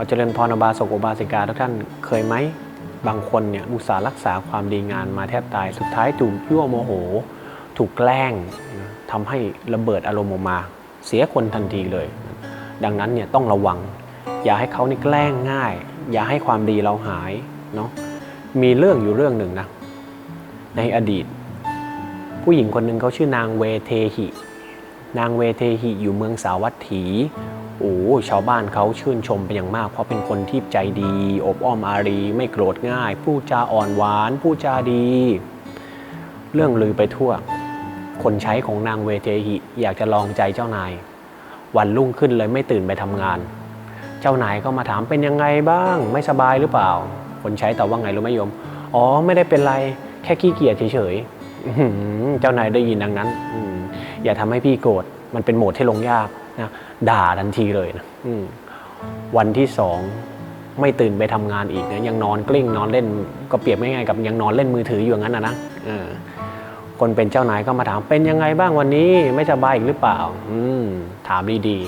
อเจริญพรอบาสกอุบาสิกาทุกท่านเคยไหมบางคนเนี่ยอุตส่าห์รักษาความดีงานมาแทบตายสุดท้ายถูกยั่วโมโห ถูกแกล้งทำให้ระเบิดอารมณ์ออกมา เสียคนทันทีเลย ดังนั้นเนี่ยต้องระวัง อย่าให้เขานี่แกล้งง่าย อย่าให้ความดีเราหายเนาะมีเรื่องอยู่เรื่องหนึ่งนะในอดีต ผู้หญิงคนหนึ่งเขาชื่อนางเวเทหิ นางเวเทหิอยู่เมืองสาวัตถี โอ้ชาวบ้านเขาชื่นชมเป็นอย่างมาก เพราะเป็นคนที่ใจดีอบอ้อมอารี ไม่โกรธง่ายพูดจาอ่อนหวานพูดจาดี เรื่องลือไปทั่ว คนใช้ของนางเวเทหิอยากจะลองใจเจ้านาย วันรุ่งขึ้นเลยไม่ตื่นไปทำงาน เจ้านายก็มาถามเป็นยังไงบ้าง ไม่สบายหรือเปล่า คนใช้ตอบว่าไงรู้ไหมโยม อ๋อไม่ได้เป็นไรแค่ขี้เกียจเฉยๆเจ้านายได้ยินดังนั้นอืมอย่าทำให้พี่โกรธมันเป็นโหมดที่ลงยาก นะด่าทันทีเลยนะอืมวันที่สองไม่ตื่นไปทำงานอีกนะยังนอนกลิ้งนอนเล่นก็เปรียบง่ายๆกับยังนอนเล่นมือถืออยู่อย่างนั้นนะนะเออคนเป็นเจ้านายก็มาถามเป็นยังไงบ้างวันนี้ไม่สบายอีกหรือเปล่า อืมถามดี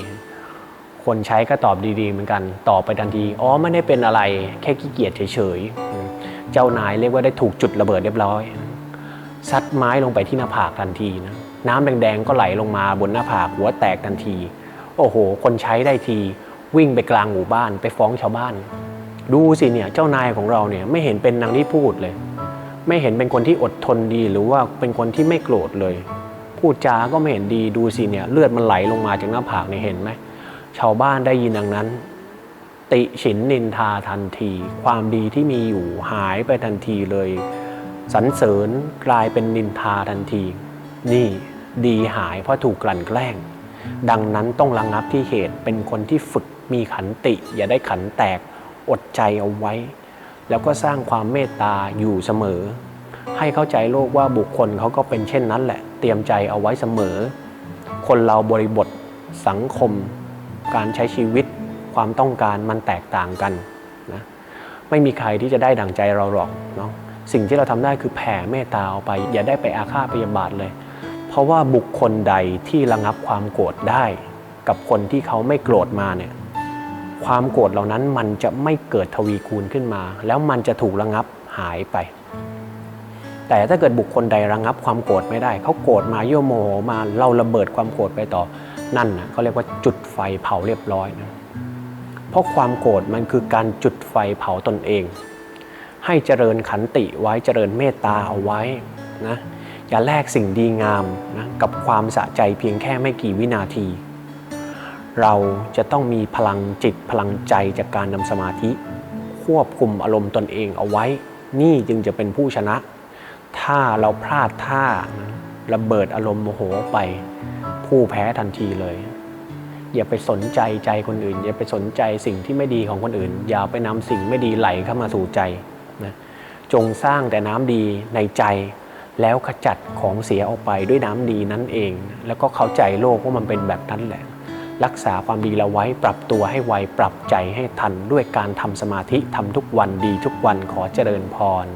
ๆ คนใช้ก็ตอบดีๆ เหมือนกัน ตอบไปทันทีอ๋อไม่ได้เป็นอะไร แค่ขี้เกียจเฉยๆอืมเจ้านายเรียกว่าได้ถูกจุดระเบิดเรียบร้อยซัดไม้ลงไปที่หน้าผากทันทีนะน้ำแดงๆก็ไหลลงมาบนหน้าผากหัวแตกทันที โอ้โห คนใช้ได้ที วิ่งไปกลางหมู่บ้านไปฟ้องชาวบ้าน ดูสิเนี่ยเจ้านายของเราเนี่ยไม่เห็นเป็นนางที่พูดเลย ไม่เห็นเป็นคนที่อดทนดีหรือว่าเป็นคนที่ไม่โกรธเลย พูดจาก็ไม่เห็นดีดูสิเนี่ยเลือดมันไหลลงมาจากหน้าผากเนี่ยเห็นไหมชาวบ้านได้ยินดังนั้น ติฉินนินทาทันที ความดีที่มีอยู่หายไปทันทีเลยสรรเสริญกลายเป็นนินทาทันที นี่ดีหายเพราะถูกกลั่นแกล้ง ดังนั้นต้องระงงับที่เหตุเป็นคนที่ฝึกมีขันติ อย่าได้ขันแตกอดใจเอาไว้ แล้วก็สร้างความเมตตาอยู่เสมอ ให้เข้าใจโลกว่าบุคคลเขาก็เป็นเช่นนั้นแหละ เตรียมใจเอาไว้เสมอ คนเราบริบทสังคม การใช้ชีวิตความต้องการมันแตกต่างกันนะไม่มีใครที่จะได้ดั่งใจเราหรอกเนาะสิ่งที่เราทำได้คือแผ่เมตตาออกไป อย่าได้ไปอาฆาตพยาบาทเลย เพราะว่าบุคคลใดที่ระงับความโกรธได้ กับคนที่เขาไม่โกรธมาเนี่ยความโกรธเหล่านั้นมันจะไม่เกิดทวีคูณขึ้นมา แล้วมันจะถูกระงับหายไป แต่ถ้าเกิดบุคคลใดระงับความโกรธไม่ได้ เขาโกรธมาโยโมโหมาเราระเบิดความโกรธไปต่อนั่นนะเขาเรียกว่าจุดไฟเผาเรียบร้อยนะเพราะความโกรธมันคือการจุดไฟเผาตนเอง ให้เจริญขันติไว้เจริญเมตตาเอาไว้นะ อย่าแลกสิ่งดีงามนะกับความสะใจเพียงแค่ไม่กี่วินาที เราจะต้องมีพลังจิตพลังใจจากการนำสมาธิ ควบคุมอารมณ์ตนเองเอาไว้ นี่จึงจะเป็นผู้ชนะ ถ้าเราพลาดท่าระเบิดอารมณ์โมโหไป ผู้แพ้ทันทีเลย อย่าไปสนใจใจคนอื่น อย่าไปสนใจสิ่งที่ไม่ดีของคนอื่น อย่าไปนำสิ่งไม่ดีไหลเข้ามาสู่ใจนะจงสร้างแต่น้ำดีในใจ แล้วขจัดของเสียออกไปด้วยน้ำดีนั้นเอง แล้วก็เข้าใจโลกว่ามันเป็นแบบนั้นแหละ รักษาความดีเราไว้ปรับตัวให้ไวปรับใจให้ทันด้วยการทำสมาธิทำทุกวันดีทุกวันขอเจริญพร